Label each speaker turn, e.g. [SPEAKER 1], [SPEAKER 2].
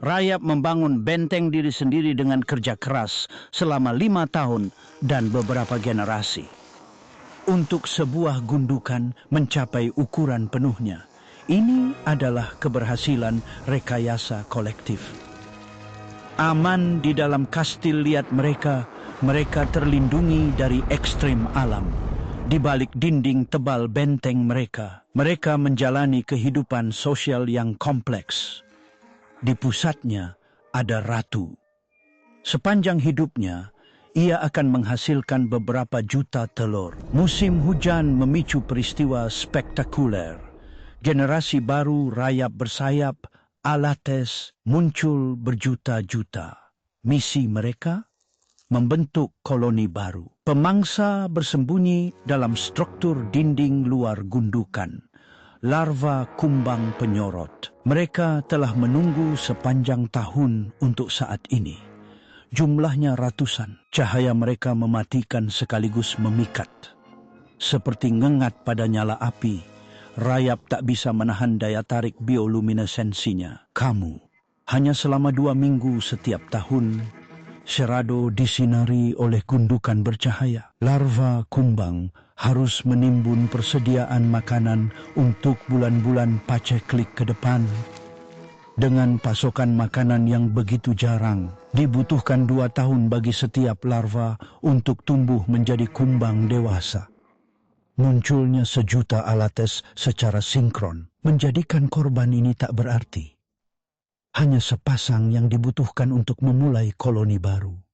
[SPEAKER 1] Rayap membangun benteng diri sendiri dengan kerja keras selama lima tahun dan beberapa generasi. Untuk sebuah gundukan mencapai ukuran penuhnya, ini adalah keberhasilan rekayasa kolektif. Aman di dalam kastil liat mereka, mereka terlindungi dari ekstrim alam. Di balik dinding tebal benteng mereka, mereka menjalani kehidupan sosial yang kompleks. Di pusatnya ada ratu. Sepanjang hidupnya, ia akan menghasilkan beberapa juta telur. Musim hujan memicu peristiwa spektakuler. Generasi baru rayap bersayap, alates muncul berjuta-juta. Misi mereka membentuk koloni baru. Pemangsa bersembunyi dalam struktur dinding luar gundukan larva kumbang penyorot. Mereka telah menunggu sepanjang tahun untuk saat ini. Jumlahnya ratusan. Cahaya mereka mematikan sekaligus memikat. Seperti ngengat pada nyala api, rayap tak bisa menahan daya tarik bioluminesensinya. Kamu, hanya selama dua minggu setiap tahun, Serado disinari oleh gundukan bercahaya. Larva kumbang harus menimbun persediaan makanan untuk bulan-bulan paceklik ke depan. Dengan pasokan makanan yang begitu jarang, dibutuhkan dua tahun bagi setiap larva untuk tumbuh menjadi kumbang dewasa. Munculnya sejuta alates secara sinkron menjadikan korban ini tak berarti hanya sepasang yang dibutuhkan untuk memulai koloni baru.